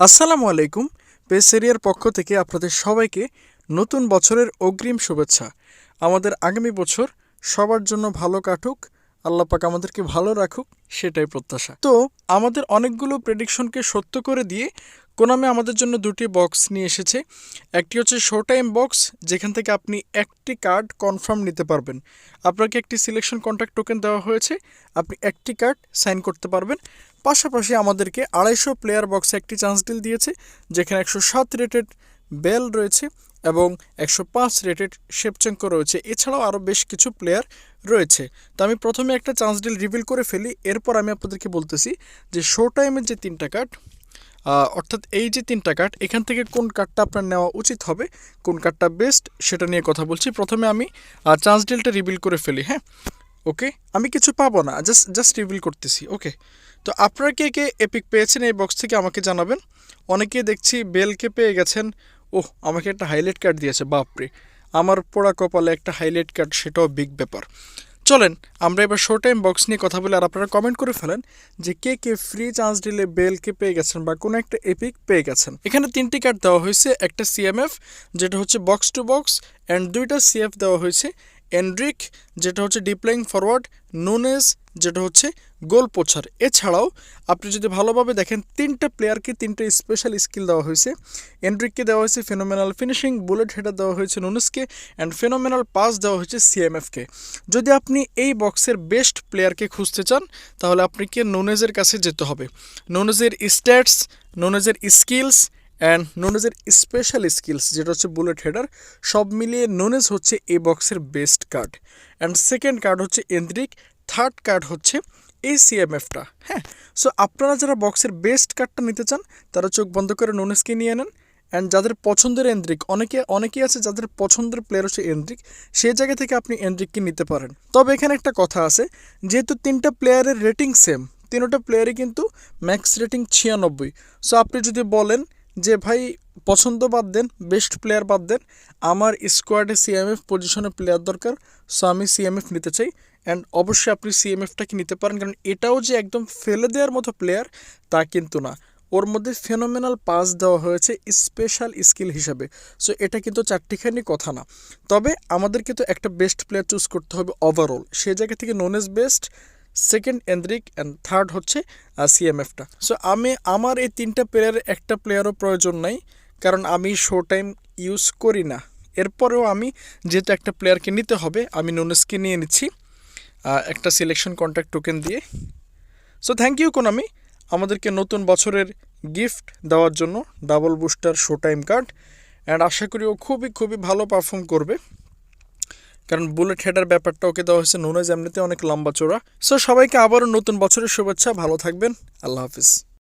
আসসালামু আলাইকুম। পেসেরিয়ার পক্ষ থেকে আপনাদের সবাইকে নতুন বছরের অগ্রিম শুভেচ্ছা। আমাদের আগামী বছর সবার জন্য ভালো কাটুক, আল্লাহ পাক আমাদেরকে ভালো রাখুক, সেটাই প্রত্যাশা। তো আমাদের অনেকগুলো প্রেডিকশনকে সত্য করে দিয়ে কোনামে আমাদের জন্য দুটি বক্স নিয়ে এসেছে। একটি হচ্ছে শো টাইম বক্স যেখান থেকে আপনি একটি কার্ড কনফার্ম নিতে পারবেন। আপনাকে একটি সিলেকশন কন্ট্যাক্ট টোকেন দেওয়া হয়েছে, আপনি একটি কার্ড সাইন করতে পারবেন। পাশাপাশি আমাদেরকে আড়াইশো প্লেয়ার বক্সে একটি চান্স ডিল দিয়েছে, যেখানে একশো সাত রেটেড বেল রয়েছে এবং একশো পাঁচ রেটেড শেপচেঙ্কো রয়েছে। এছাড়াও আরও বেশ কিছু প্লেয়ার রয়েছে। তো আমি প্রথমে একটা চান্স ডিল রিভিল করে ফেলি, এরপর আমি আপনাদেরকে বলতেছি যে শো টাইমের যে তিনটা কার্ড অর্থাৎ এই যে তিনটা কার্ড এখান থেকে কোন কার্ডটা আপনার নেওয়া উচিত হবে, কোন কার্ডটা বেস্ট সেটা নিয়ে কথা বলছি। প্রথমে আমি চান্স ডিলটা রিভিল করে ফেলি হ্যাঁ? ওকে আমি কিছু পাবো না জাস্ট জাস্ট রিভিল করতেছি ওকে তো আপনারা কে কে এপিক পেয়েছেন এই বক্স থেকে আমাকে জানাবেন। অনেকে দেখছি বেলকে পেয়ে গেছেন। ওহ, আমাকে একটা হাইলাইট কার্ড দিয়েছে, বাপরে! আমার পোড়া কপালে একটা হাইলাইট কার্ড সেটাও বিগ ব্যাপার। চলেন, আমরা এবার শো টাইম বক্স নিয়ে কথা বলে, আর আপনারা কমেন্ট করে ফেলেন যে কে কে ফ্রি চান্স দিলে বেলকে পেয়ে গেছেন বা কোনো একটা এপিক পেয়ে গেছেন। এখানে তিনটি কার্ড দেওয়া হয়েছে, একটা সিএমএফ যেটা হচ্ছে বক্স টু বক্স অ্যান্ড দুইটা সিএফ দেওয়া হয়েছে এন্ড্রিক যেটা হচ্ছে ডিপ্লাইং ফরওয়ার্ড নুনেস যেটা হচ্ছে গোল পোছার এছাড়াও আপনি যদি ভালোভাবে দেখেন, তিনটা প্লেয়ারকে তিনটা স্পেশাল স্কিল দেওয়া হয়েছে। এন্ড্রিককে দেওয়া হয়েছে ফেনোমেনাল ফিনিশিং বুলেট হেডার দেওয়া হয়েছে নুনেসকে অ্যান্ড ফেনোমেনাল পাস দেওয়া হয়েছে সিএমএফকে যদি আপনি এই বক্সের বেস্ট প্লেয়ারকে খুঁজতে চান, তাহলে আপনাকে নুনেজের কাছে যেতে হবে। নুনেজের স্ট্যাটস নুনেজের স্কিলস অ্যান্ড নোনেজের স্পেশাল স্কিলস যেটা হচ্ছে বুলেট হেডার সব মিলিয়ে নোনেজ হচ্ছে এই বক্সের best card and second card হচ্ছে এন্দ্রিক থার্ড কার্ড হচ্ছে এই সিএমএফটা হ্যাঁ সো আপনারা যারা বক্সের বেস্ট কার্ডটা নিতে চান, তারা চোখ বন্ধ করে নোনেজকে নিয়ে নেন। অ্যান্ড যাদের পছন্দের এন্দ্রিক অনেকে, অনেকেই আছে যাদের পছন্দের প্লেয়ার হচ্ছে এন্দ্রিক সেই জায়গা থেকে আপনি এন্দ্রিককে নিতে পারেন। তবে এখানে একটা কথা আছে, যেহেতু তিনটা প্লেয়ারের রেটিং সেম তিনোটা প্লেয়ারই কিন্তু ম্যাক্স রেটিং ছিয়ানব্বই। সো আপনি যদি বলেন যে, ভাই, পছন্দ বাদ দেন বেস্ট প্লেয়ার বাদ দেন, আমার স্কোয়াডে সিএমএফ পজিশনে প্লেয়ার দরকার সো আমি সিএমএফ নিতে চাই অ্যান্ড অবশ্যই আপনি সিএমএফটাকে নিতে পারেন, কারণ এটাও যে একদম ফেলে দেওয়ার মতো প্লেয়ার তা কিন্তু না। ওর মধ্যে ফেনোমেনাল পাস দেওয়া হয়েছে স্পেশাল স্কিল হিসাবে সো এটা কিন্তু চারটিখানি কথা না। তবে আমাদেরকে তো একটা বেস্ট প্লেয়ার চুজ করতে হবে ওভারঅল সে জায়গা থেকে Nunez best second Endrick and third হচ্ছে সিএমএফটা সো আমি আমার এই তিনটা প্লেয়ারের একটা প্লেয়ারও প্রয়োজন নাই, কারণ আমি শো টাইম ইউজ করি না। এরপরেও আমি যেহেতু একটা প্লেয়ারকে নিতে হবে, আমি নোনেসকে নিয়ে নিচ্ছি একটা সিলেকশন কন্ট্যাক্ট টোকেন দিয়ে। সো থ্যাংক ইউ কোনামি আমাদেরকে নতুন বছরের গিফট দেওয়ার জন্য double booster show time card and আশা করি ও খুবই খুবই ভালো পারফর্ম করবে। কারণ বুলেট হেডার ব্যাপারটা ওকে দেওয়া হয়েছে নুনেজ এমনিতে অনেক লম্বা চোরা। সো সবাইকে আবারও নতুন বছরের শুভেচ্ছা। ভালো থাকবেন। আল্লাহ হাফিজ।